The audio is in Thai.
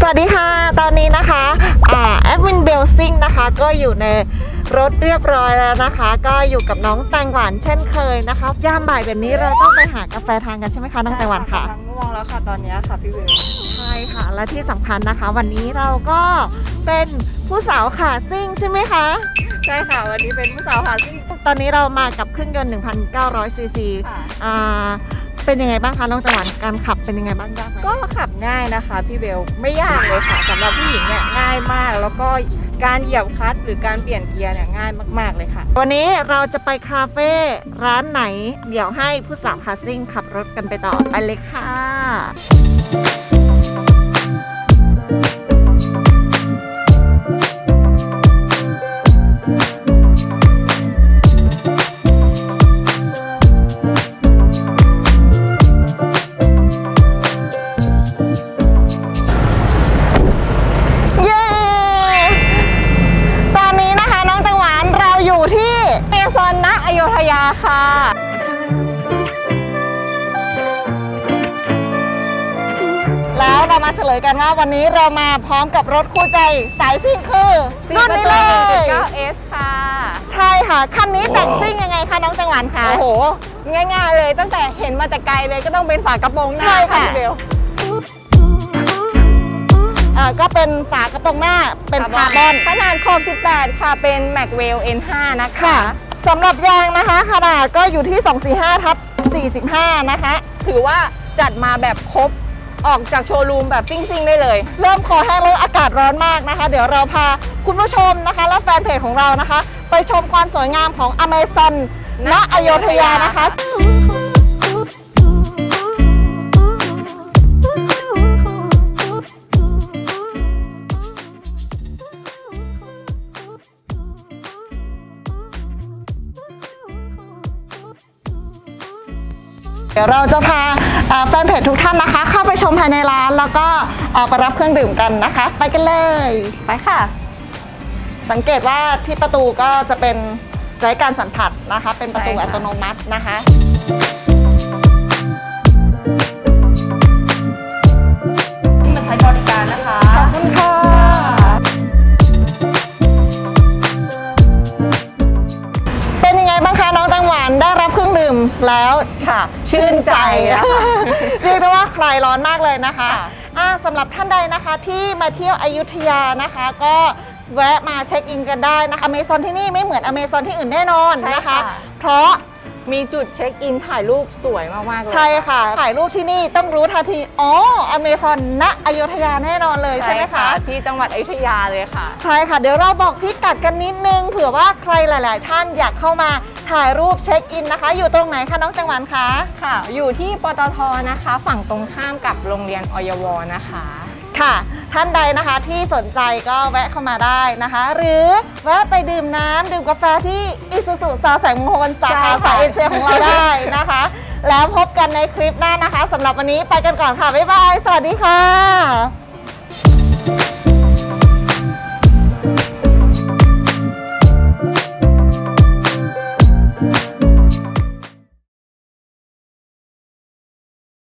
สวัสดีค่ะ ตอนนี้นะคะอ่าแอดมินเบลซิงนะคะ ก็อยู่ในรถเรียบร้อยแล้วนะคะ ก็อยู่กับน้องแตงหวานเช่นเคยนะคะยามบ่ายแบบนี้เราต้องไปหากาแฟทานกันใช่ไหมคะน้องแตงหวานค่ะกำลังง่วงแล้วค่ะตอนนี้ค่ะพี่เวลใช่ค่ะ และที่สำคัญนะคะ วันนี้เราก็เป็นผู้สาวขาซิ่งใช่ไหมคะใช่ค่ะ วันนี้เป็นผู้สาวค่ะซึ่งตอนนี้เรามากับเครื่องยนต์ 1,900ซีซีค่ะอ่า เป็นยังไงบ้างคะน้องแตงหวานการขับเป็นยังไงบ้างยากไหมก็ขับง่ายนะคะพี่เบลไม่ยากเลยค่ะสำหรับผู้หญิงเนี่ยง่ายมาก แล้วก็การเหยียบคลัตช์หรือการเปลี่ยนเกียร์เนี่ยง่ายมากๆเลยค่ะ วันนี้เราจะไปคาเฟ่ร้านไหน เดี๋ยวให้ผู้สาวคาซิ่งขับรถกันไปต่อไปเลยค่ะ ค่ะ แล้วเรามาเฉลยกันว่าวันนี้เรามาพร้อมกับรถคู่ใจสายซิ่งคือรุ่นนี้เลย 9S ค่ะ ใช่ค่ะ คันนี้แต่งซิ่งยังไงคะน้องจังหวานคะ โอ้โห ง่ายๆเลย ตั้งแต่เห็นมาแต่ไกลเลยก็ต้องเป็นฝากระโปรงหน้าใช่ค่ะ พี่เบล อ่าก็เป็นฝากระโปรงหน้าเป็นคาร์บอน ขนาดขอบ 18 ค่ะ เป็น m a c w e l N5 นะคะ ค่ะ สำหรับยางนะคะ ขนาดก็อยู่ที่ 245ทับ45 นะคะ ถือว่าจัดมาแบบครบออกจากโชว์รูมแบบซิ่งๆได้เลย เริ่มคอแห้งแล้วอากาศร้อนมากนะคะ เดี๋ยวเราพาคุณผู้ชมนะคะ และแฟนเพจของเรานะคะ ไปชมความสวยงามของอเมซอนณณอโยธยานะคะ ดี๋ยวเราจะพาเอ่อแฟนเพจทุกท่านนะคะ เข้าไปชมภายในร้านแล้วก็เอ่อไปรับเครื่องดื่มกันนะคะ ไปกันเลย ไปค่ะ สังเกตว่าที่ประตูก็จะเป็นใช้การสัมผัสนะคะ เป็นประตูใช่ค่ะอัตโนมัตินะคะมาใช้บริการนะคะ ขอบคุณค่ะเป็นยังไงบ้างคะน้องตังหวานได้รับเครื่องดื่มแล้ว ค่ะ ชื่นใจอะค่ะเรียกได้ว่าคลายร้อนมากเลยนะคะค่ะอ่าสำหรับท่านใดนะคะที่มาเที่ยวอยุธยานะคะ ก็แวะมาเช็คอินกันได้นะคะอเมซอนที่นี่ไม่เหมือนอเมซอนที่อื่นแน่นอนนะคะเพราะ มีจุดเช็คอินถ่ายรูปสวยมากๆเลย ใช่ค่ะ ถ่ายรูปที่นี่ต้องรู้ทันที อ๋อ อเมซอนณอยุธยาแน่นอนเลยใช่ไหมคะ ที่จังหวัดอยุธยาเลยค่ะ ใช่ค่ะ เดี๋ยวเราบอกพิกัดกันนิดนึง เผื่อว่าใครหลาย ๆ ท่านอยากเข้ามาถ่ายรูปเช็คอินนะคะ อยู่ตรงไหนคะน้องจังหวันคะ ค่ะ อยู่ที่ปตทนะคะ ฝั่งตรงข้ามกับโรงเรียนอยวนะคะ ค่ะ ท่านใดนะคะที่สนใจก็แวะเข้ามาได้นะคะ หรือแวะไปดื่มน้ำดื่มกาแฟที่อิสุสุซาวแสงมงคลสาขาใช่ค่ะสายเอเชียของเราได้นะคะ แล้วพบกันในคลิปหน้านะคะสำหรับวันนี้ไปกันก่อนค่ะ บ๊ายบาย สวัสดีค่ะ